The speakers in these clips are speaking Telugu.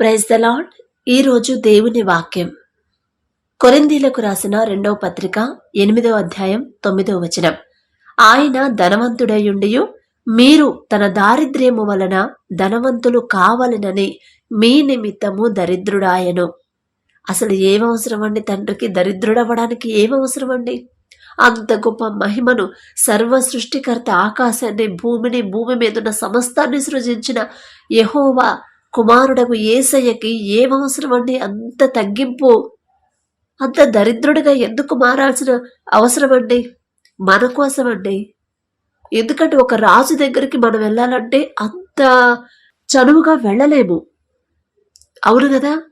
ప్రైజ్ ద లాడ్ ఈరోజు దేవుని వాక్యం. కొరిందీలకు రాసిన రెండవ పత్రిక ఎనిమిదవ అధ్యాయం తొమ్మిదవ వచనం. ఆయన ధనవంతుడయుండియు మీరు తన దారిద్ర్యము వలన ధనవంతులు కావాలనని మీ నిమిత్తము దరిద్రుడాయను. అసలు ఏమవసరం అండి తండ్రికి? దరిద్రుడవ్వడానికి ఏమవసరం అండి అంత గొప్ప మహిమను సర్వ సృష్టికర్త ఆకాశాన్ని భూమిని భూమి మీద ఉన్న సమస్తాన్ని సృజించిన యహోవా కుమారుడకు ఏసయ్యకి ఏమవసరం అండి అంత తగ్గింపు అంత దరిద్రుడిగా ఎందుకు మారాల్సిన అవసరం అండి మన కోసమండి. ఎందుకంటే ఒక రాజు దగ్గరికి మనం వెళ్ళాలంటే అంత చనువుగా వెళ్ళలేము. అవును కదా?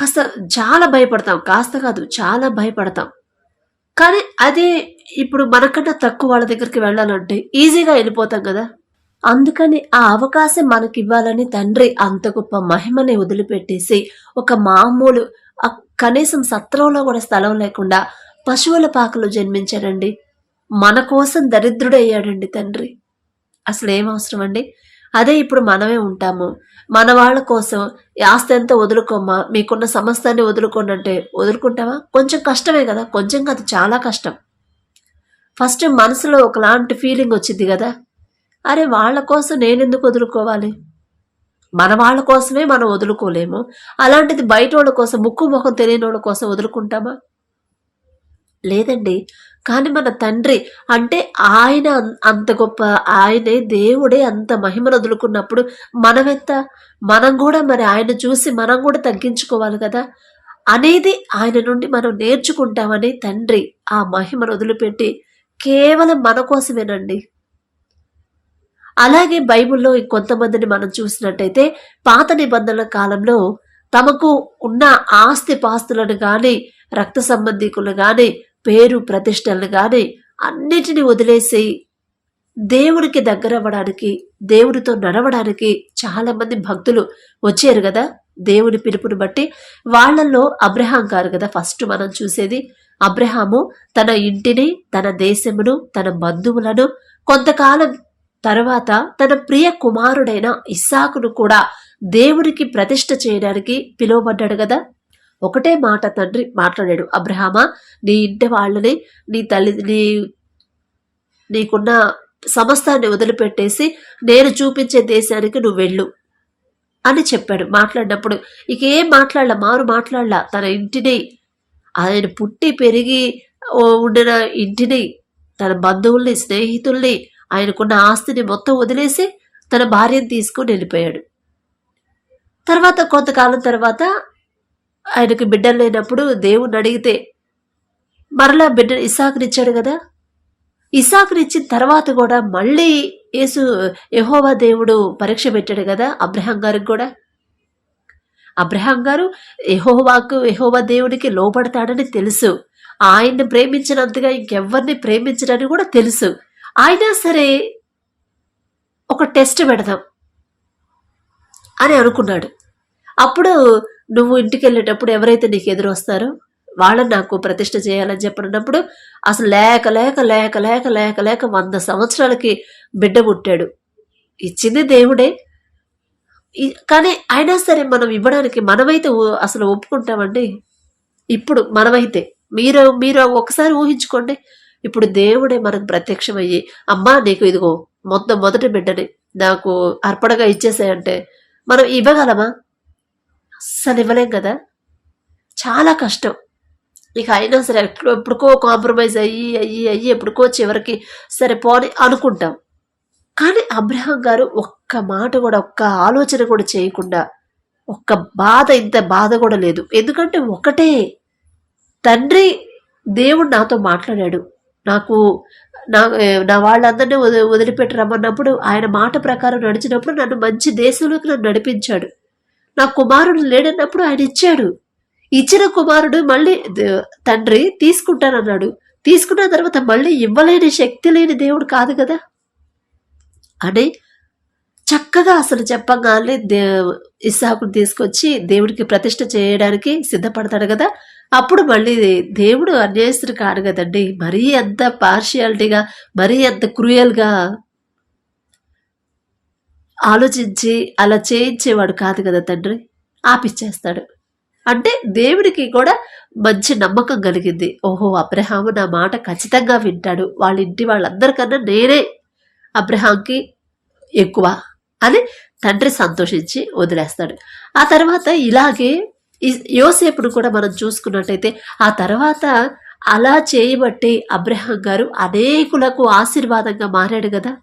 కాస్త చాలా భయపడతాం. కాస్త కాదు చాలా భయపడతాం. కానీ అదే ఇప్పుడు మనకన్నా తక్కువ వాళ్ళ దగ్గరికి వెళ్ళాలంటే ఈజీగా వెళ్ళిపోతాం కదా? అందుకని ఆ అవకాశం మనకి ఇవ్వాలని తండ్రి అంత గొప్ప మహిమని వదిలిపెట్టేసి ఒక మామూలు కనీసం సత్రంలో కూడా స్థలం లేకుండా పశువుల పాకలో జన్మించాడండి. మన కోసం దరిద్రుడయ్యాడండి తండ్రి. అసలు ఏం అవసరం అండి అదే ఇప్పుడు మనమే ఉంటాము. మన వాళ్ళ కోసం ఆస్తి ఎంత వదులుకోమా మీకున్న సమస్తాన్ని వదులుకోండి అంటే వదులుకుంటావా? కొంచెం కష్టమే కదా. కొంచెం కాదు చాలా కష్టం. ఫస్ట్ మనసులో ఒకలాంటి ఫీలింగ్ వచ్చింది కదా. అరే వాళ్ళ కోసం నేనెందుకు వదులుకోవాలి? మన వాళ్ళ కోసమే మనం వదులుకోలేము. అలాంటిది బయట వాళ్ళ కోసం ముక్కు ముఖం తెలియని వాళ్ళ కోసం వదులుకుంటామా? లేదండి. కానీ మన తండ్రి అంటే ఆయన అం- అంత గొప్ప ఆయనే దేవుడే అంత మహిమను వదులుకున్నప్పుడు మనమెంత? మనం కూడా మరి ఆయన చూసి మనం కూడా తగ్గించుకోవాలి కదా? అనేది ఆయన నుండి మనం నేర్చుకుంటామని తండ్రి ఆ మహిమను వదిలిపెట్టి కేవలం మన కోసమేనండి. అలాగే బైబిల్లో కొంతమందిని మనం చూసినట్టయితే పాత నిబంధనల కాలంలో తమకు ఉన్న ఆస్తి పాస్తులను గాని రక్త సంబంధికులు గాని పేరు ప్రతిష్టలను గాని అన్నిటిని వదిలేసి దేవుడికి దగ్గర అవ్వడానికి దేవుడితో నడవడానికి చాలా మంది భక్తులు వచ్చారు కదా? దేవుని పిలుపుని బట్టి. వాళ్ళలో అబ్రహాం గారు కదా ఫస్ట్ మనం చూసేది. అబ్రహాము తన ఇంటిని తన దేశమును తన బంధువులను కొంతకాలం తర్వాత తన ప్రియ కుమారుడైన ఇస్సాకును కూడా దేవునికి ప్రతిష్ఠ చేయడానికి పిలువబడ్డాడు కదా. ఒకటే మాట తండ్రి మాట్లాడాడు. అబ్రహామా నీ ఇంటి వాళ్ళని నీ తల్లి నీ నీకున్న సమస్తాన్ని వదిలిపెట్టేసి నేను చూపించే దేశానికి నువ్వు వెళ్ళు అని చెప్పాడు. మాట్లాడినప్పుడు ఇక ఏం మాట్లాడలా? మారు మాట్లాడలా. తన ఇంటిని ఆయన పుట్టి పెరిగి ఉండిన ఇంటిని తన బంధువుల్ని స్నేహితుల్ని ఆయనకున్న ఆస్తిని మొత్తం వదిలేసి తన భార్యను తీసుకుని వెళ్ళిపోయాడు. తర్వాత కొంతకాలం తర్వాత ఆయనకు బిడ్డలు లేనప్పుడు దేవుణ్ణి అడిగితే మరలా బిడ్డ ఇసాకునిచ్చాడు కదా? ఇసాకునిచ్చిన తర్వాత కూడా మళ్ళీ యేసు యహోవా దేవుడు పరీక్ష పెట్టాడు కదా అబ్రహాం గారికి కూడా? అబ్రహాం గారు యహోవాకు యహోవా దేవుడికి లోపడతాడని తెలుసు. ఆయన్ని ప్రేమించినంతగా ఇంకెవ్వరిని ప్రేమించడని కూడా తెలుసు. అయినా సరే ఒక టెస్ట్ పెడదాం అని అనుకున్నాడు. అప్పుడు నువ్వు ఇంటికి వెళ్ళేటప్పుడు ఎవరైతే నీకు ఎదురు వస్తారో వాళ్ళని నాకు ప్రతిష్ట చేయాలని చెప్పినప్పుడు అసలు లేక లేక లేక లేక లేక లేక వంద సంవత్సరాలకి బిడ్డ పుట్టాడు. ఇచ్చింది దేవుడే. కానీ అయినా సరే మనం ఇవ్వడానికి మనమైతే అసలు ఒప్పుకుంటామండి. ఇప్పుడు మనమైతే మీరు మీరు ఒకసారి ఊహించుకోండి. ఇప్పుడు దేవుడే మనకు ప్రత్యక్షమయ్యి అమ్మా నీకు ఇదిగో మొత్తం మొదటి బిడ్డని నాకు అర్పణగా ఇచ్చేసాయంటే మనం ఇవ్వగలమా? అస్సలు ఇవ్వలేం కదా? చాలా కష్టం. ఇక అయినా సరే ఎప్పుడు ఎప్పుడుకో కాంప్రమైజ్ అయ్యి అయ్యి అయ్యి ఎప్పుడుకో చివరికి సరే పోని అనుకుంటాం. కానీ అబ్రహం గారు ఒక్క మాట కూడా ఒక్క ఆలోచన కూడా చేయకుండా ఒక్క బాధ ఇంత బాధ కూడా లేదు. ఎందుకంటే ఒకటే తండ్రి దేవుడు నాతో మాట్లాడాడు. నాకు నా నా వాళ్ళందరినీ వది వదిలిపెట్టి రమ్మన్నప్పుడు ఆయన మాట ప్రకారం నడిచినప్పుడు నన్ను మంచి దేశంలోకి నన్ను నడిపించాడు. నా కుమారుడు లేడన్నప్పుడు ఆయన ఇచ్చాడు. ఇచ్చిన కుమారుడు మళ్ళీ తండ్రి తీసుకుంటానన్నాడు. తీసుకున్న తర్వాత మళ్ళీ ఇవ్వలేని శక్తి లేని దేవుడు కాదు కదా? అని చక్కగా అసలు చెప్పగానే దే ఇస్సాకును తీసుకొచ్చి దేవుడికి ప్రతిష్ట చేయడానికి సిద్ధపడతాడు కదా. అప్పుడు మళ్ళీ దేవుడు అన్యాయస్తుడు కాడు కదండి. మరీ అంత పార్షియాలిటీగా మరీ అంత క్రూయల్గా ఆలోచించి అలా చేయించేవాడు కాదు కదా తండ్రి. ఆపిచ్చేస్తాడు. అంటే దేవుడికి కూడా మంచి నమ్మకం కలిగింది. ఓహో అబ్రహాము నా మాట ఖచ్చితంగా వింటాడు. వాళ్ళ ఇంటి వాళ్ళందరికన్నా నేనే అబ్రహాంకి ఎక్కువ అని తండ్రి సంతోషించి వదిలేస్తాడు. ఆ తర్వాత ఇలాగే యోసేపును కూడా మనం చూసుకున్నట్టయితే ఆ తర్వాత అలా చేయబట్టి అబ్రహం గారు అనేకులకు ఆశీర్వాదంగా మారాడు కదా.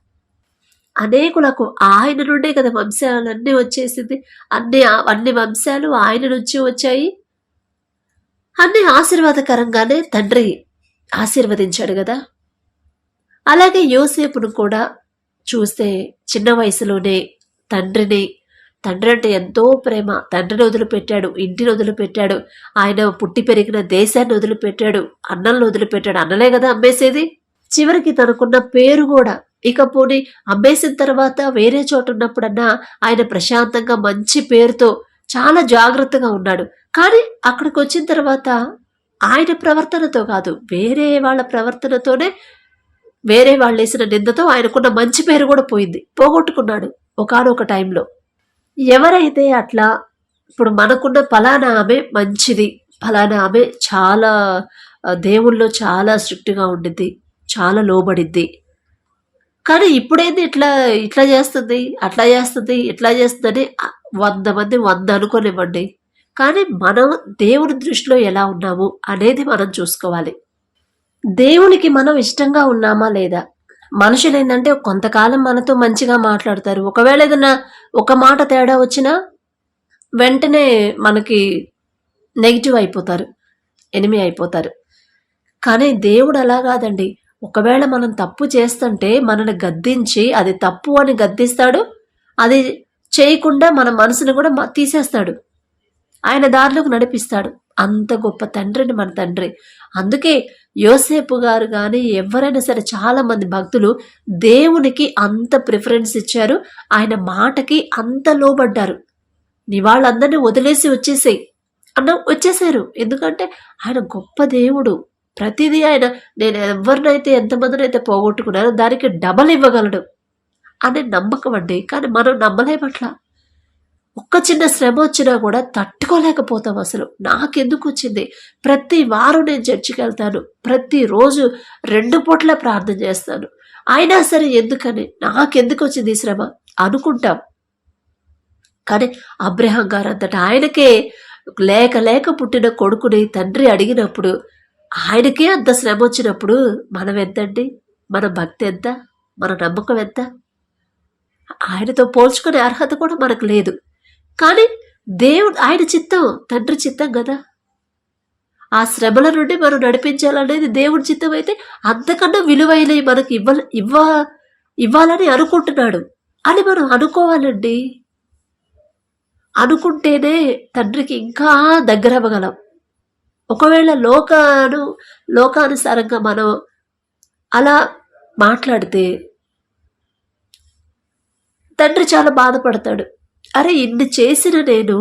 అనేకులకు ఆయన నుండే కదా వంశాలన్నీ వచ్చేసింది. అన్ని అన్ని వంశాలు ఆయన నుంచి వచ్చాయి. అన్ని ఆశీర్వాదకరంగానే తండ్రి ఆశీర్వదించాడు కదా. అలాగే యోసేపును కూడా చూస్తే చిన్న వయసులోనే తండ్రిని తండ్రి అంటే ఎంతో ప్రేమ. తండ్రిని వదిలిపెట్టాడు ఇంటిని వదిలిపెట్టాడు ఆయన పుట్టి పెరిగిన దేశాన్ని వదిలిపెట్టాడు అన్నలను వదిలిపెట్టాడు. అన్నలే కదా అమ్మేసేది. చివరికి తనకున్న పేరు కూడా. ఇక పోనీ అమ్మేసిన తర్వాత వేరే చోట ఉన్నప్పుడన్నా ఆయన ప్రశాంతంగా మంచి పేరుతో చాలా జాగ్రత్తగా ఉన్నాడు. కానీ అక్కడికి వచ్చిన తర్వాత ఆయన ప్రవర్తనతో కాదు వేరే వాళ్ళ ప్రవర్తనతోనే వేరే వాళ్ళు వేసిన నిందతో ఆయనకున్న మంచి పేరు కూడా పోయింది. పోగొట్టుకున్నాడు ఒకనొక టైంలో. ఎవరైతే అట్లా ఇప్పుడు మనకున్న ఫలానా ఆమె మంచిది. ఫలానా ఆమె చాలా దేవుళ్ళు చాలా స్ట్రిక్ట్గా ఉండిద్ది చాలా లోబడిద్ది. కానీ ఇప్పుడేంది ఇట్లా ఇట్లా చేస్తుంది అట్లా చేస్తుంది ఇట్లా చేస్తుందని వంద మంది వంద అనుకోనివ్వండి. కానీ మనం దేవుని దృష్టిలో ఎలా ఉన్నాము అనేది మనం చూసుకోవాలి. దేవునికి మనం ఇష్టంగా ఉన్నామా లేదా? మనుషులు ఏంటంటే కొంతకాలం మనతో మంచిగా మాట్లాడతారు. ఒకవేళ ఏదైనా ఒక మాట తేడా వచ్చినా వెంటనే మనకి నెగిటివ్ అయిపోతారు. ఎనిమి అయిపోతారు. కానీ దేవుడు అలా కాదండి. ఒకవేళ మనం తప్పు చేస్తుంటే మనల్ని గద్దించి అది తప్పు అని గద్దిస్తాడు. అది చేయకుండా మన మనసును కూడా తీసేస్తాడు. ఆయన దారిలోకి నడిపిస్తాడు. అంత గొప్ప తండ్రిని మన తండ్రి. అందుకే యోసేపు గారు కానీ ఎవరైనా సరే చాలా మంది భక్తులు దేవునికి అంత ప్రిఫరెన్స్ ఇచ్చారు. ఆయన మాటకి అంత లోబడ్డారు. నీ వాళ్ళందరినీ వదిలేసి వచ్చేసేయి అన్న వచ్చేసారు. ఎందుకంటే ఆయన గొప్ప దేవుడు. ప్రతిదీ ఆయన నేను ఎవరినైతే ఎంతమందినైతే పోగొట్టుకున్నానో దానికి డబల్ ఇవ్వగలడు అనే నమ్మకం అండి. కానీ మనం నమ్మలేమట్లా? ఒక్క చిన్న శ్రమ వచ్చినా కూడా తట్టుకోలేకపోతాం అసలు. నాకెందుకు వచ్చింది? ప్రతి వారం నేను చర్చికి వెళ్తాను. ప్రతిరోజు రెండు పూట్ల ప్రార్థన చేస్తాను. అయినా సరే ఎందుకని? నాకెందుకు వచ్చింది ఈ శ్రమ? అనుకుంటాం. కానీ అబ్రహం గారు అంతటా ఆయనకే లేక లేక పుట్టిన కొడుకుని తండ్రి అడిగినప్పుడు ఆయనకే అంత శ్రమ వచ్చినప్పుడు మనం ఎంతండి? మన భక్తి ఎంత? మన నమ్మకం ఎంత? ఆయనతో పోల్చుకునే అర్హత కూడా మనకు లేదు. కానీ దేవుడు ఆయన చిత్తం తండ్రి చిత్తం కదా. ఆ శ్రమల నుండి మనం నడిపించాలనేది దేవుడి చిత్తం అయితే అంతకన్నా విలువైనవి మనకి ఇవ్వ ఇవ్వ ఇవ్వాలని అనుకుంటున్నాడు. అని మనం అనుకోవాలండి. అనుకుంటేనే తండ్రికి ఇంకా దగ్గర అవ్వగలం. ఒకవేళ లోకాను లోకానుసారంగా మనం అలా మాట్లాడితే తండ్రి చాలా బాధపడతాడు. అరే ఇన్ని చేసిన నేను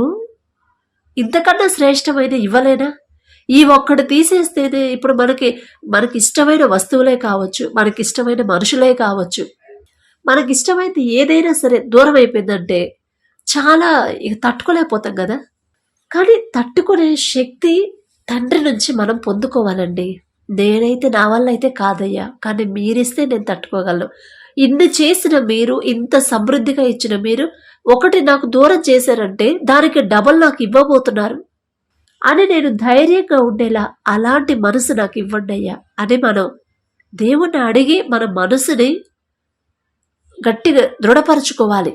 ఇంతకన్నా శ్రేష్టమైన ఇవ్వలేనా? ఈ ఒక్కడు తీసేస్తేనే ఇప్పుడు మనకి మనకి ఇష్టమైన వస్తువులే కావచ్చు మనకి ఇష్టమైన మనుషులే కావచ్చు. మనకి ఇష్టమైంది ఏదైనా సరే దూరం అయిపోయిందంటే చాలా ఇక తట్టుకోలేకపోతాం కదా? కానీ తట్టుకునే శక్తి తండ్రి నుంచి మనం పొందుకోవాలండి. నేనైతే నా వల్ల అయితే కాదయ్యా కానీ మీరిస్తే నేను తట్టుకోగలను. ఇన్ని చేసిన మీరు ఇంత సమృద్ధిగా ఇచ్చిన మీరు ఒకటి నాకు దూరం చేశారంటే దానికి డబల్ నాకు ఇవ్వబోతున్నారు. అని నేను ధైర్యంగా ఉండేలా అలాంటి మనసు నాకు ఇవ్వండి అయ్యా అని మనం దేవుణ్ణి అడిగి మన మనసుని గట్టిగా దృఢపరచుకోవాలి.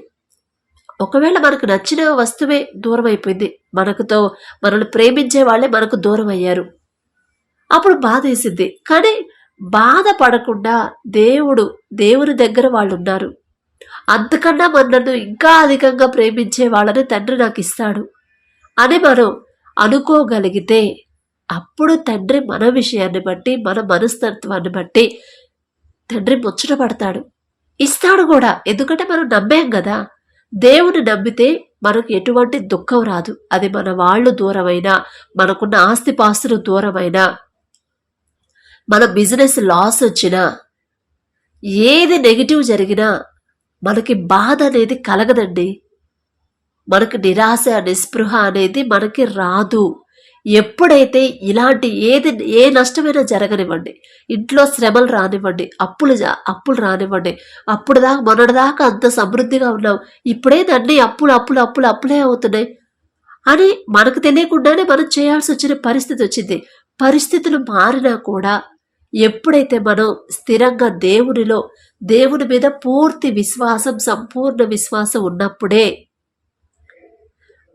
ఒకవేళ మనకు నచ్చిన వస్తువే దూరం అయిపోయింది మనకుతో మనల్ని ప్రేమించే వాళ్ళే మనకు దూరం అయ్యారు అప్పుడు బాధ వేసింది. కానీ బాధపడకుండా దేవుడు దేవుని దగ్గర వాళ్ళు ఉన్నారు అంతకన్నా మనను ఇంకా అధికంగా ప్రేమించే వాళ్ళని తండ్రి నాకు ఇస్తాడు అని మనం అనుకోగలిగితే అప్పుడు తండ్రి మన విషయాన్ని బట్టి మన మనస్తత్వాన్ని బట్టి తండ్రి ముచ్చట పడతాడు. ఇస్తాడు కూడా. ఎందుకంటే మనం నమ్మాం కదా. దేవుని నమ్మితే మనకు ఎటువంటి దుఃఖం రాదు. అది మన వాళ్ళు దూరమైనా మనకున్న ఆస్తిపాస్తులు దూరమైనా మన బిజినెస్ లాస్ వచ్చినా ఏది నెగిటివ్ జరిగినా మనకి బాధ అనేది కలగదండి. మనకి నిరాశ నిస్పృహ అనేది మనకి రాదు. ఎప్పుడైతే ఇలాంటి ఏది ఏ నష్టమైనా జరగనివ్వండి ఇంట్లో శ్రమలు రానివ్వండి అప్పులు అప్పులు రానివ్వండి అప్పుడు దాకా మొన్నటిదాకా అంత సమృద్ధిగా ఉన్నాం ఇప్పుడేది అన్ని అప్పులు అప్పులు అప్పులు అప్పులే అవుతున్నాయి అని మనకు తెలియకుండానే మనం చేయాల్సి వచ్చిన పరిస్థితి వచ్చింది. పరిస్థితులు మారినా కూడా ఎప్పుడైతే మనం స్థిరంగా దేవునిలో దేవుని మీద పూర్తి విశ్వాసం సంపూర్ణ విశ్వాసం ఉన్నప్పుడే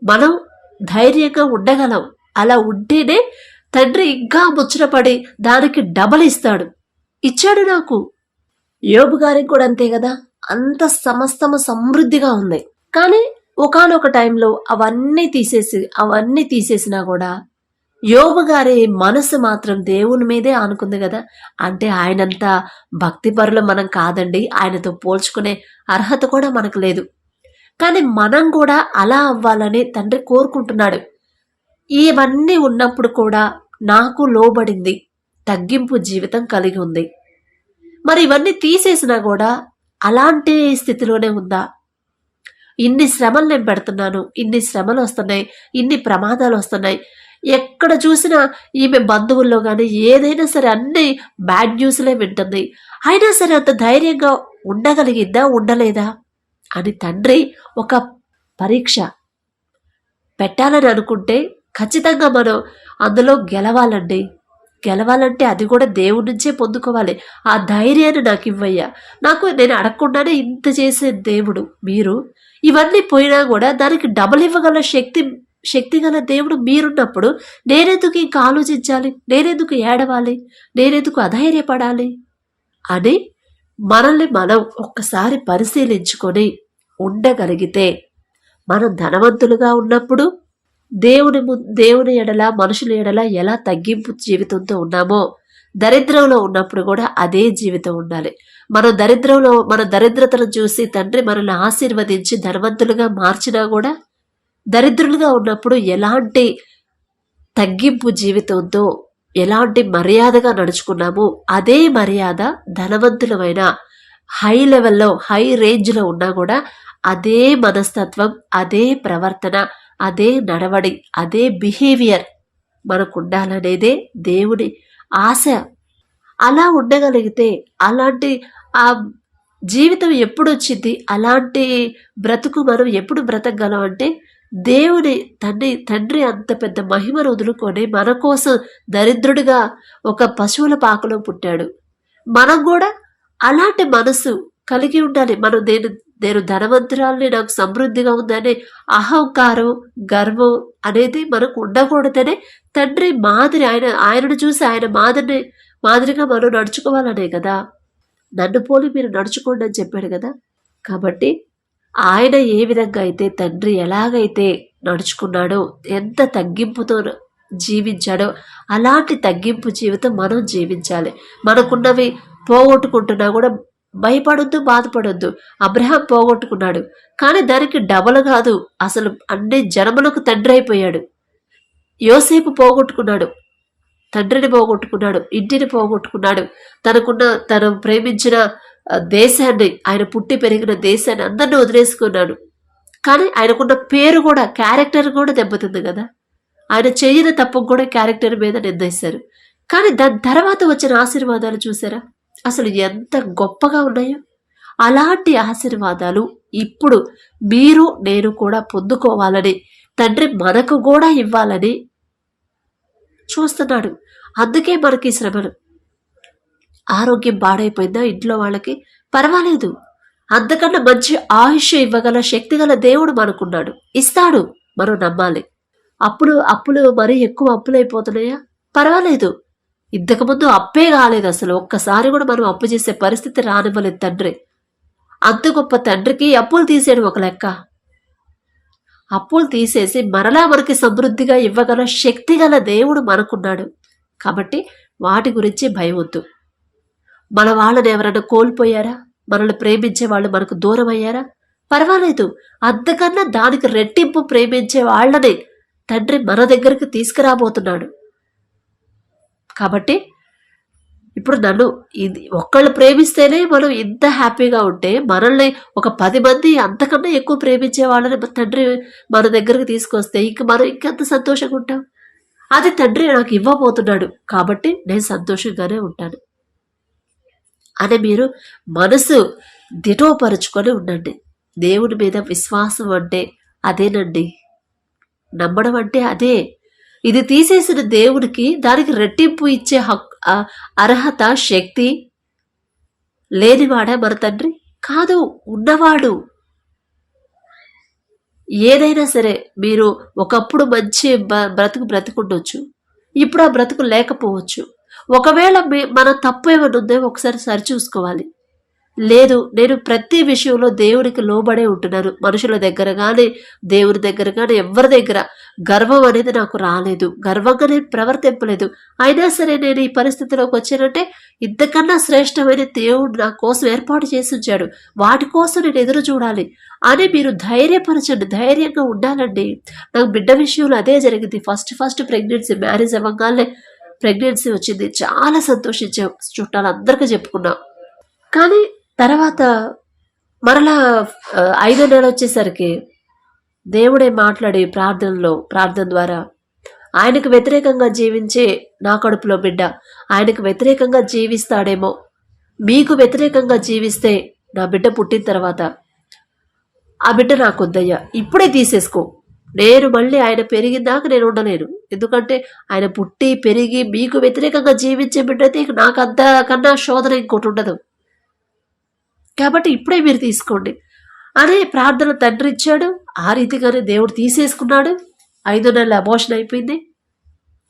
మనం ధైర్యంగా ఉండగలం. అలా ఉంటేనే తండ్రి ఇంకా ముచ్చటపడి దానికి డబల్ ఇస్తాడు. ఇచ్చాడు నాకు. యోబు గారికి కూడా అంతే కదా? అంత సమస్తము సమృద్ధిగా ఉంది. కానీ ఒకానొక టైంలో అవన్నీ తీసేసి అవన్నీ తీసేసినా కూడా యోబు గారి మనసు మాత్రం దేవుని మీదే ఆనుకుంది కదా. అంటే ఆయనంత భక్తిపరులు మనం కాదండి. ఆయనతో పోల్చుకునే అర్హత కూడా మనకు లేదు. కానీ మనం కూడా అలా అవ్వాలని తండ్రి కోరుకుంటున్నాడు. ఇవన్నీ ఉన్నప్పుడు కూడా నాకు లోబడింది తగ్గింపు జీవితం కలిగి ఉంది. మరి ఇవన్నీ తీసేసినా కూడా అలాంటి స్థితిలోనే ఉందా? ఇన్ని శ్రమలు నేను పెడుతున్నాను ఇన్ని శ్రమలు వస్తున్నాయి ఇన్ని ప్రమాదాలు వస్తున్నాయి ఎక్కడ చూసినా ఈమె బంధువుల్లో కానీ ఏదైనా సరే అన్ని బ్యాడ్ న్యూస్లే వింటుంది. అయినా సరే అంత ధైర్యంగా ఉండగలిగిందా ఉండలేదా? అని తండ్రి ఒక పరీక్ష పెట్టాలని అనుకుంటే ఖచ్చితంగా మనం అందులో గెలవాలండి. గెలవాలంటే అది కూడా దేవుడి నుంచే పొందుకోవాలి. ఆ ధైర్యాన్ని నాకు ఇవ్వయ్యా. నాకు నేను అడగకుండానే ఇంత చేసే దేవుడు మీరు. ఇవన్నీ పోయినా కూడా దానికి డబల్ ఇవ్వగల శక్తి శక్తి గల దేవుడు మీరున్నప్పుడు నేనెందుకు ఇంకా ఆలోచించాలి? నేనెందుకు ఏడవాలి? నేనెందుకు అధైర్యపడాలి? అని మనల్ని మనం ఒక్కసారి పరిశీలించుకొని ఉండగలిగితే మనం ధనవంతులుగా ఉన్నప్పుడు దేవుని ము- దేవుని ఎడల మనుషుల ఎడల ఎలా తగ్గింపు జీవితంతో ఉన్నామో దరిద్రంలో ఉన్నప్పుడు కూడా అదే జీవితం ఉండాలి. మన దరిద్రంలో మన దరిద్రతను చూసి తండ్రి మనల్ని ఆశీర్వదించి ధనవంతులుగా మార్చినా కూడా దరిద్రులుగా ఉన్నప్పుడు ఎలాంటి తగ్గింపు జీవితంతో ఎలాంటి మర్యాదగా నడుచుకున్నామో అదే మర్యాద ధనవంతులమైన హై లెవెల్లో హై రేంజ్లో ఉన్నా కూడా అదే మనస్తత్వం అదే ప్రవర్తన అదే నడవడి అదే బిహేవియర్ మనకు ఉండాలనేదే దేవుని ఆశ. అలా ఉండగలిగితే అలాంటి ఆ జీవితం ఎప్పుడు వచ్చింది అలాంటి బ్రతుకు మనం ఎప్పుడు బ్రతకగలం అంటే దేవుని తండ్రి తండ్రి అంత పెద్ద మహిమను వదులుకొని మన కోసం దరిద్రుడిగా ఒక పశువుల పాకలో పుట్టాడు. మనం కూడా అలాంటి మనసు కలిగి ఉండాలి. మనం నేను నేను ధనవంతురాలని నాకు సమృద్ధిగా ఉందనే అహంకారం గర్వం అనేది మనకు ఉండకూడదనే తండ్రి మాదిరి ఆయన ఆయనను చూసి ఆయన మాదిరిని మాదిరిగా మనం నడుచుకోవాలనే కదా. నన్ను పోలి మీరు నడుచుకోండి అని చెప్పాడు కదా. కాబట్టి ఆయన ఏ విధంగా అయితే తండ్రి ఎలాగైతే నడుచుకున్నాడో ఎంత తగ్గింపుతో జీవించాడో అలాంటి తగ్గింపు జీవితం మనం జీవించాలి. మనకున్నవి పోగొట్టుకుంటున్నా కూడా భయపడొద్దు బాధపడొద్దు. అబ్రహాం పోగొట్టుకున్నాడు. కానీ దానికి డబల్ కాదు అసలు అన్ని జనములకు తండ్రి అయిపోయాడు. యోసేపు పోగొట్టుకున్నాడు. తండ్రిని పోగొట్టుకున్నాడు. ఇంటిని పోగొట్టుకున్నాడు. తనకున్న తను ప్రేమించిన దేశాన్ని ఆయన పుట్టి పెరిగిన దేశాన్ని అందరిని వదిలేసుకున్నాడు. కానీ ఆయనకున్న పేరు కూడా క్యారెక్టర్ కూడా దెబ్బతింది కదా. ఆయన చేయని తప్పు కూడా క్యారెక్టర్ మీద నిర్ణయిస్తారు కానీ దాని తర్వాత వచ్చిన ఆశీర్వాదాలు చూసారా? అసలు ఎంత గొప్పగా ఉన్నాయో. అలాంటి ఆశీర్వాదాలు ఇప్పుడు మీరు నేను కూడా పొందుకోవాలని తండ్రి మనకు కూడా ఇవ్వాలని చూస్తున్నాడు. అందుకే మనకి శ్రమలు. ఆరోగ్యం పాడైపోయిందా ఇంట్లో వాళ్ళకి? పర్వాలేదు. అంతకన్నా మంచి ఆయుష్ ఇవ్వగల శక్తి గల దేవుడు మనకున్నాడు. ఇస్తాడు. మనం నమ్మాలి. అప్పులు అప్పులు మరీ ఎక్కువ అప్పులు అయిపోతున్నాయా పర్వాలేదు. ఇంతకుముందు అప్పే కాలేదు అసలు. ఒక్కసారి కూడా మనం అప్పు చేసే పరిస్థితి రానివ్వలేదు తండ్రి. అంత గొప్ప తండ్రికి అప్పులు తీసేడు ఒక లెక్క. అప్పులు తీసేసి మరలా మనకి సమృద్ధిగా ఇవ్వగల శక్తి గల దేవుడు మనకున్నాడు. కాబట్టి వాటి గురించి భయవద్దు మన వాళ్ళని ఎవరైనా కోల్పోయారా? మనల్ని ప్రేమించే వాళ్ళు మనకు దూరం అయ్యారా పర్వాలేదు. అంతకన్నా దానికి రెట్టింపు ప్రేమించే వాళ్ళని తండ్రి మన దగ్గరికి తీసుకురాబోతున్నాడు. కాబట్టి ఇప్పుడు నన్ను ఇది ఒక్కళ్ళు ప్రేమిస్తేనే మనం ఇంత హ్యాపీగా ఉంటే మనల్ని ఒక పది మంది అంతకన్నా ఎక్కువ ప్రేమించే వాళ్ళని మన తండ్రి మన దగ్గరికి తీసుకొస్తే ఇంక మనం ఇంకెంత సంతోషంగా ఉంటాం? అది తండ్రి నాకు ఇవ్వబోతున్నాడు. కాబట్టి నేను సంతోషంగానే ఉంటాను. అని మీరు మనసు దిటోపరుచుకొని ఉండండి. దేవుని మీద విశ్వాసం అంటే అదేనండి. నమ్మడం అంటే అదే. ఇది తీసేసిన దేవుడికి దానికి రెట్టింపు ఇచ్చే హక్కు అర్హత శక్తి లేనివాడా మన తండ్రి? కాదు ఉన్నవాడు. ఏదైనా సరే మీరు ఒకప్పుడు మంచి బ్రతుకు బ్రతుకుండొచ్చు. ఇప్పుడు ఆ బ్రతుకు లేకపోవచ్చు. ఒకవేళ మీ- మన తప్పు ఏమైనా ఉందో ఒకసారి సరిచూసుకోవాలి లేదు నేను ప్రతి విషయంలో దేవుడికి లోబడే ఉంటున్నాను. మనుషుల దగ్గర కానీ దేవుడి దగ్గర కానీ ఎవరి దగ్గర గర్వం అనేది నాకు రాలేదు. గర్వంగా నేను ప్రవర్తింపలేదు. అయినా సరే నేను ఈ పరిస్థితిలోకి వచ్చానంటే ఇంతకన్నా శ్రేష్టమైన దేవుడు నా కోసం ఏర్పాటు చేసి ఉంచాడు. వాటి కోసం నేను ఎదురు చూడాలి అని మీరు ధైర్యపరచండి. ధైర్యంగా ఉండాలండి. నాకు బిడ్డ విషయంలో అదే జరిగింది. ఫస్ట్ ఫస్ట్ ప్రెగ్నెన్సీ మ్యారేజ్ అవ్వగానే ప్రెగ్నెన్సీ వచ్చింది. చాలా సంతోషించాం చుట్టాలందరికీ చెప్పుకున్నాం. కానీ తర్వాత మరలా ఐదో నెల వచ్చేసరికి దేవుడే మాట్లాడి ప్రార్థనలో ప్రార్థన ద్వారా ఆయనకు వ్యతిరేకంగా జీవించే నా కడుపులో బిడ్డ ఆయనకు వ్యతిరేకంగా జీవిస్తాడేమో మీకు వ్యతిరేకంగా జీవిస్తే నా బిడ్డ పుట్టిన తర్వాత ఆ బిడ్డ నాకొద్దయ్యా ఇప్పుడే తీసేసుకో. నేను మళ్ళీ ఆయన పెరిగిందాక నేను ఉండలేను. ఎందుకంటే ఆయన పుట్టి పెరిగి మీకు వ్యతిరేకంగా జీవించే బిడ్డైతే నాకు అంతకన్నా శోధన ఇంకోటి ఉండదు. కాబట్టి ఇప్పుడే మీరు తీసుకోండి. అనే ప్రార్థన తండ్రి ఇచ్చాడు. ఆ రీతిగానే దేవుడు తీసేసుకున్నాడు. ఐదు నెలల అమోషన్ అయిపోయింది.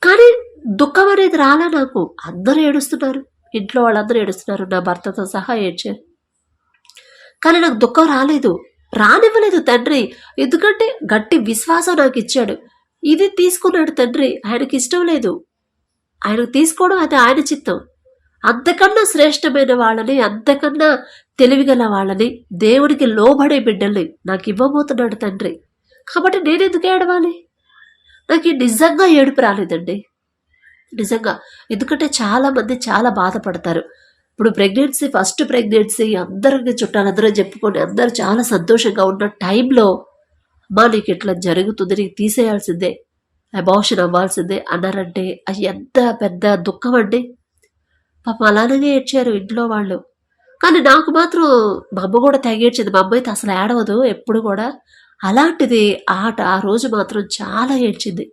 కానీ దుఃఖం అనేది రాలా నాకు. అందరూ ఏడుస్తున్నారు. ఇంట్లో వాళ్ళందరూ ఏడుస్తున్నారు. నా భర్తతో సహా ఏడ్చారు. కానీ నాకు దుఃఖం రాలేదు. రానివ్వలేదు తండ్రి. ఎందుకంటే గట్టి విశ్వాసం నాకు ఇచ్చాడు. ఇది తీసుకున్నాడు తండ్రి. ఆయనకి ఇష్టం లేదు. ఆయనకు తీసుకోవడం అది ఆయన చిత్తం. అంతకన్నా శ్రేష్టమైన వాళ్ళని అంతకన్నా తెలివిగల వాళ్ళని దేవుడికి లోబడే బిడ్డల్ని నాకు ఇవ్వబోతున్నాడు తండ్రి. కాబట్టి నేను ఎందుకు ఏడవాలి? నాకు నిజంగా ఏడుపు రాలేదండి. నిజంగా. ఎందుకంటే చాలామంది చాలా బాధపడతారు. ఇప్పుడు ప్రెగ్నెన్సీ ఫస్ట్ ప్రెగ్నెన్సీ అందరికి చుట్టాలందరూ చెప్పుకొని అందరూ చాలా సంతోషంగా ఉన్న టైంలో అమ్మా నీకు ఇట్లా జరుగుతుంది? నీకు తీసేయాల్సిందే అబార్షన్ అవ్వాల్సిందే అన్నారంటే అది ఎంత పెద్ద దుఃఖం అండి. పాపం అలానే ఏడ్చారు ఇంట్లో వాళ్ళు. కానీ నాకు మాత్రం మా అమ్మ కూడా తెగేడ్చింది. మా అమ్మ అయితే అసలు ఏడవదు ఎప్పుడు కూడా. అలాంటిది ఆట ఆ రోజు మాత్రం చాలా ఏడ్చింది.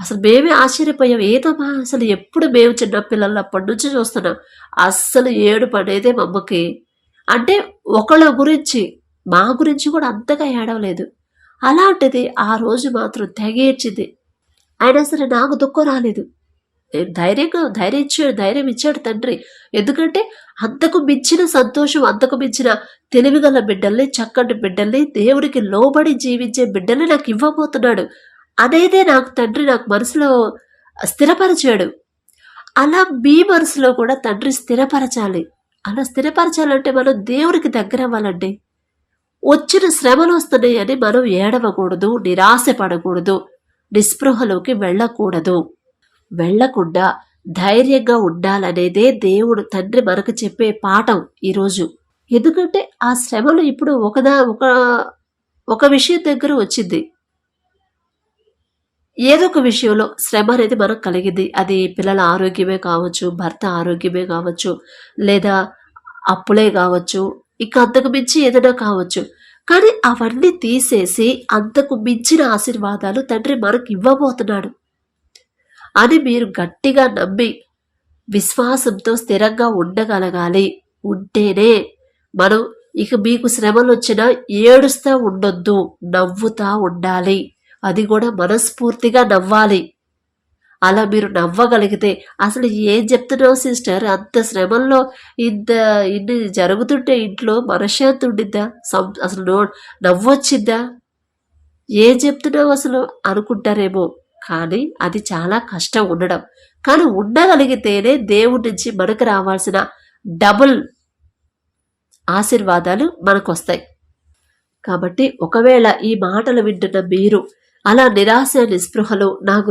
అసలు మేమే ఆశ్చర్యపోయాం. ఏదమ్మా అసలు ఎప్పుడు మేము చిన్నపిల్లలు అప్పటి నుంచి చూస్తున్నాం? అస్సలు ఏడుపు అనేది మా అమ్మకి అంటే ఒకళ్ళ గురించి మా గురించి కూడా అంతగా ఏడవలేదు. అలాంటిది ఆ రోజు మాత్రం తెగేర్చింది అయినా సరే నాకు దుఃఖం రాలేదు. నేను ధైర్యంగా ధైర్యం ఇచ్చాడు ధైర్యం ఇచ్చాడు తండ్రి. ఎందుకంటే అంతకు మించిన సంతోషం అంతకు మించిన తెలివిగల బిడ్డల్ని చక్కటి బిడ్డల్ని దేవుడికి లోబడి జీవించే బిడ్డల్ని నాకు ఇవ్వబోతున్నాడు. అనేదే నాకు తండ్రి నాకు మనసులో స్థిరపరిచాడు. అలా మీ మనసులో కూడా తండ్రి స్థిరపరచాలి. అలా స్థిరపరచాలంటే మనం దేవునికి దగ్గర అవ్వాలండి. వచ్చిన శ్రమలు వస్తున్నాయని మనం ఏడవకూడదు నిరాశపడకూడదు నిస్పృహలోకి వెళ్ళకూడదు. వెళ్ళకుండా ధైర్యంగా ఉండాలనేదే దేవుడు తండ్రి మనకు చెప్పే పాఠం ఈరోజు. ఎందుకంటే ఆ శ్రమలు ఇప్పుడు ఒకదా ఒక ఒక విషయం దగ్గర వచ్చింది. ఏదో ఒక విషయంలో శ్రమ అనేది మనకు కలిగింది. అది పిల్లల ఆరోగ్యమే కావచ్చు భర్త ఆరోగ్యమే కావచ్చు లేదా అప్పులే కావచ్చు ఇంకా అంతకు మించి ఏదైనా కావచ్చు. కానీ అవన్నీ తీసేసి అంతకు మించిన ఆశీర్వాదాలు తండ్రి మనకు ఇవ్వబోతున్నాడు. అని మీరు గట్టిగా నమ్మి విశ్వాసంతో స్థిరంగా ఉండగలగాలి. ఉంటేనే మనం ఇక మీకు శ్రమలు వచ్చినా ఏడుస్తూ ఉండొద్దు నవ్వుతా ఉండాలి. అది కూడా మనస్ఫూర్తిగా నవ్వాలి. అలా మీరు నవ్వగలిగితే అసలు ఏం చెప్తున్నావు సిస్టర్? అంత శ్రమల్లో ఇంత ఇన్ని జరుగుతుంటే ఇంట్లో మనశ్శాంతి ఉండిద్దా? సం- అసలు నో నవ్వొచ్చిందా? ఏం చెప్తున్నావు అసలు అనుకుంటారేమో. కానీ అది చాలా కష్టం ఉండడం. కానీ ఉండగలిగితేనే దేవుడి నుంచి మనకు రావాల్సిన డబుల్ ఆశీర్వాదాలు మనకు వస్తాయి కాబట్టి ఒకవేళ ఈ మాటలు వింటున్న మీరు అలా నిరాశ నిస్పృహలో నాకు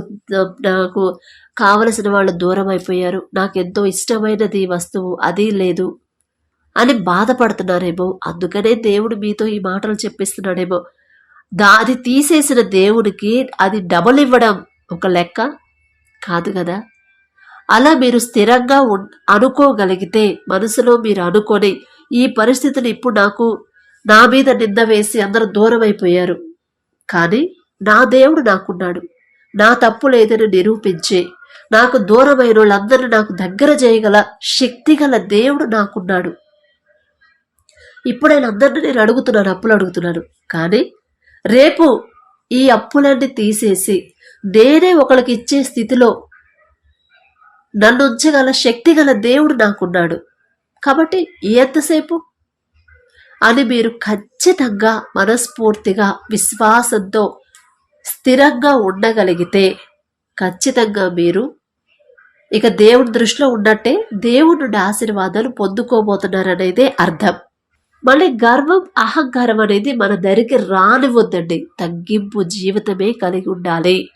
నాకు కావలసిన వాళ్ళు దూరం అయిపోయారు నాకెంతో ఇష్టమైనది వస్తువు అది లేదు అని బాధపడుతున్నారేమో అందుకనే దేవుడు మీతో ఈ మాటలు చెప్పిస్తున్నాడేమో. దా అది తీసేసిన దేవుడికి అది డబుల్ ఇవ్వడం ఒక లెక్క కాదు కదా? అలా మీరు స్థిరంగా అనుకోగలిగితే మనసులో మీరు అనుకొని ఈ పరిస్థితిని ఇప్పుడు నాకు నా మీద నింద వేసి అందరూ దూరం అయిపోయారు కానీ నా దేవుడు నాకున్నాడు. నా తప్పు లేదని నిరూపించే నాకు దూరమైన వాళ్ళందరినీ నాకు దగ్గర చేయగల శక్తిగల దేవుడు నాకున్నాడు. ఇప్పుడు నేను అందరినీ నేను అడుగుతున్నాను అప్పులు అడుగుతున్నాను. కానీ రేపు ఈ అప్పులన్నీ తీసేసి నేనే ఒకరికి ఇచ్చే స్థితిలో నన్ను ఉంచగల శక్తి గల దేవుడు నాకున్నాడు. కాబట్టి ఎంతసేపు? అని మీరు ఖచ్చితంగా మనస్ఫూర్తిగా విశ్వాసంతో స్థిరంగా ఉండగలిగితే ఖచ్చితంగా మీరు ఇక దేవుడి దృష్టిలో ఉన్నట్టే దేవుడి నుండి ఆశీర్వాదాలు పొందుకోబోతున్నారనేదే అర్థం. మళ్ళీ గర్వం అహంకారం అనేది మన దరికి రానివ్వద్దండి. తగ్గింపు జీవితమే కలిగి ఉండాలి.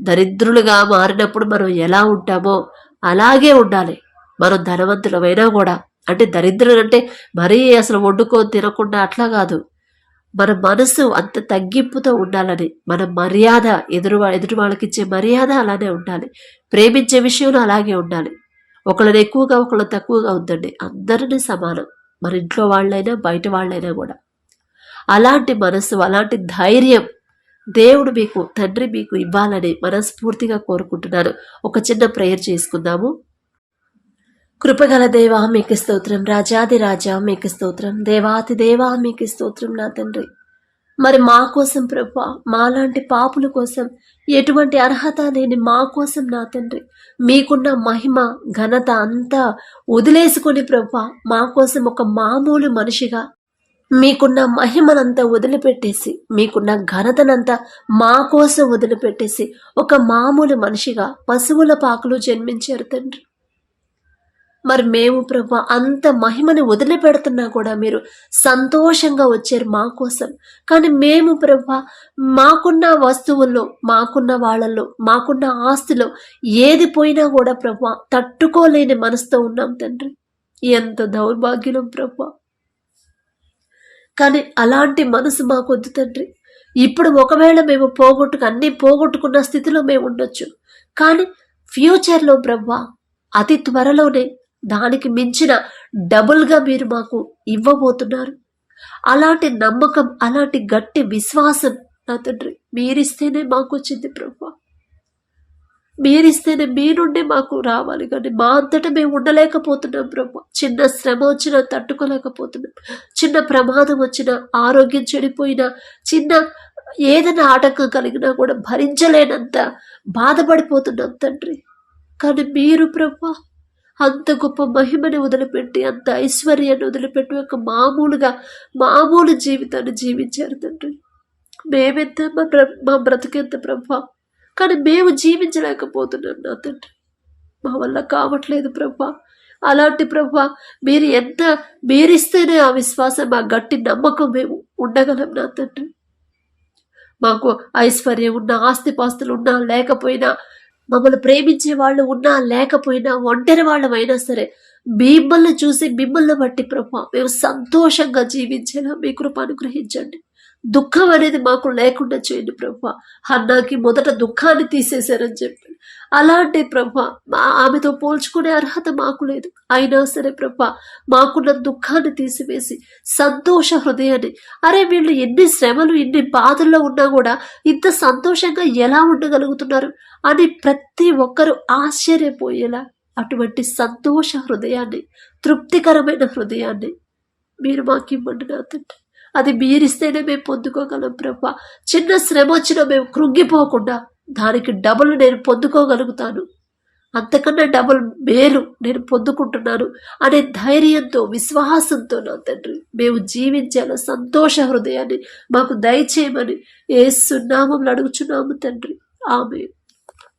దరిద్రులుగా మారినప్పుడు మనం ఎలా ఉంటామో అలాగే ఉండాలి. మనం ధనవంతులమైనా కూడా. అంటే దరిద్రులు అంటే మరీ అసలు వండుకొని తినకుండా అట్లా కాదు. మన మనసు అంత తగ్గింపుతో ఉండాలని మన మర్యాద ఎదురు ఎదుటి వాళ్ళకిచ్చే మర్యాద అలానే ఉండాలి. ప్రేమించే విషయంలో అలాగే ఉండాలి. ఒకళ్ళని ఎక్కువగా ఒకళ్ళని తక్కువగా ఉందండి అందరినీ సమానం. మన ఇంట్లో వాళ్ళైనా బయట వాళ్ళైనా కూడా. అలాంటి మనసు అలాంటి ధైర్యం దేవుడు మీకు తండ్రి మీకు ఇవ్వాలని మనస్ఫూర్తిగా కోరుకుంటున్నాను. ఒక చిన్న ప్రేయర్ చేసుకుందాము. కృపగల దేవా మీకు స్తోత్రం. రాజాది రాజా మీకు స్తోత్రం. దేవాతి దేవా మీకు స్తోత్రం నా తండ్రి. మరి మా కోసం ప్రభు మాలాంటి పాపుల కోసం ఎటువంటి అర్హత లేని మా కోసం నా తండ్రి. మీకున్న మహిమ ఘనత అంతా వదిలేసుకొని ప్రభు మా కోసం ఒక మామూలు మనిషిగా మీకున్న మహిమనంతా వదిలిపెట్టేసి మీకున్న ఘనతనంతా మా కోసం వదిలిపెట్టేసి ఒక మామూలు మనిషిగా పశువుల పాకలు జన్మించారు తండ్రి. మరి మేము ప్రభా అంత మహిమని వదిలిపెడుతున్నా కూడా మీరు సంతోషంగా వచ్చారు మా కోసం. కానీ మేము ప్రభా మాకున్న వస్తువుల్లో మాకున్న వాళ్ళల్లో మాకున్న ఆస్తిలో ఏది పోయినా కూడా ప్రభా తట్టుకోలేని మనసుతో ఉన్నాం తండ్రి. ఎంత దౌర్భాగ్యం ప్రభా. కానీ అలాంటి మనసు మాకొద్దు తండ్రి. ఇప్పుడు ఒకవేళ మేము పోగొట్టుకు అన్నీ పోగొట్టుకున్న స్థితిలో మేము ఉండొచ్చు. కానీ ఫ్యూచర్లో బ్రవ్వ అతి త్వరలోనే దానికి మించిన డబుల్గా మీరు మాకు ఇవ్వబోతున్నారు. అలాంటి నమ్మకం అలాంటి గట్టి విశ్వాసం నా తండ్రి మీరిస్తేనే మాకు వచ్చింది ప్రభు. మీరిస్తేనే మీ నుండి మాకు రావాలి కానీ మా అంతటా మేము ఉండలేకపోతున్నాం బ్రహ్మ చిన్న శ్రమ వచ్చినా తట్టుకోలేకపోతున్నాం. చిన్న ప్రమాదం వచ్చినా ఆరోగ్యం చెడిపోయినా చిన్న ఏదైనా ఆటంకం కలిగినా కూడా భరించలేనంత బాధపడిపోతున్నాం తండ్రి. కానీ మీరు బ్రహ్మ అంత గొప్ప మహిమని వదిలిపెట్టి అంత ఐశ్వర్యాన్ని వదిలిపెట్టి ఒక మామూలుగా మామూలు జీవితాన్ని జీవించారు తండ్రి. మేమెంత మా బ్ర మా బ్రతికెంత ప్రభా. కానీ మేము జీవించలేకపోతున్నాం నా తండ్రి. మా వల్ల కావట్లేదు ప్రభా. అలాంటి ప్రభా మీరు ఎంత మీరిస్తేనే ఆ విశ్వాసం ఆ గట్టి నమ్మకం మేము ఉండగలం నా తండ్రి. మాకు ఐశ్వర్యం ఉన్నా ఆస్తిపాస్తులు ఉన్నా లేకపోయినా మమ్మల్ని ప్రేమించే వాళ్ళు ఉన్నా లేకపోయినా ఒంటరి వాళ్ళమైనా సరే మిమ్మల్ని చూసి మిమ్మల్ని బట్టి ప్రభా మేము సంతోషంగా జీవించేలా మీ కృప అనుగ్రహించండి. దుఃఖం అనేది మాకు లేకుండా చేయండి ప్రభా. అన్నాకి మొదట దుఃఖాన్ని తీసేశారని చెప్పి అలాంటి ప్రభ ఆమెతో పోల్చుకునే అర్హత మాకు లేదు. అయినా సరే ప్రభ మాకున్న దుఃఖాన్ని తీసివేసి సంతోష హృదయాన్ని అరే వీళ్ళు ఎన్ని శ్రమలు ఎన్ని బాధల్లో ఉన్నా కూడా ఇంత సంతోషంగా ఎలా ఉండగలుగుతున్నారు అని ప్రతి ఒక్కరూ ఆశ్చర్యపోయేలా అటువంటి సంతోష హృదయాన్ని తృప్తికరమైన హృదయాన్ని మీరు మాకు ఇవ్వండి నా తండ్రి. అది మీరిస్తేనే మేము పొందుకోగలం ప్రభా. చిన్న శ్రమ వచ్చినా మేము కృంగిపోకుండా దానికి డబుల్ నేను పొందుకోగలుగుతాను. అంతకన్నా డబుల్ మేలు నేను పొందుకుంటున్నాను అనే ధైర్యంతో విశ్వాసంతో నా తండ్రి మేము జీవించాల సంతోష హృదయాన్ని మాకు దయచేయమని ఏ సున్నామం అడుగుచున్నాము తండ్రి. ఆమె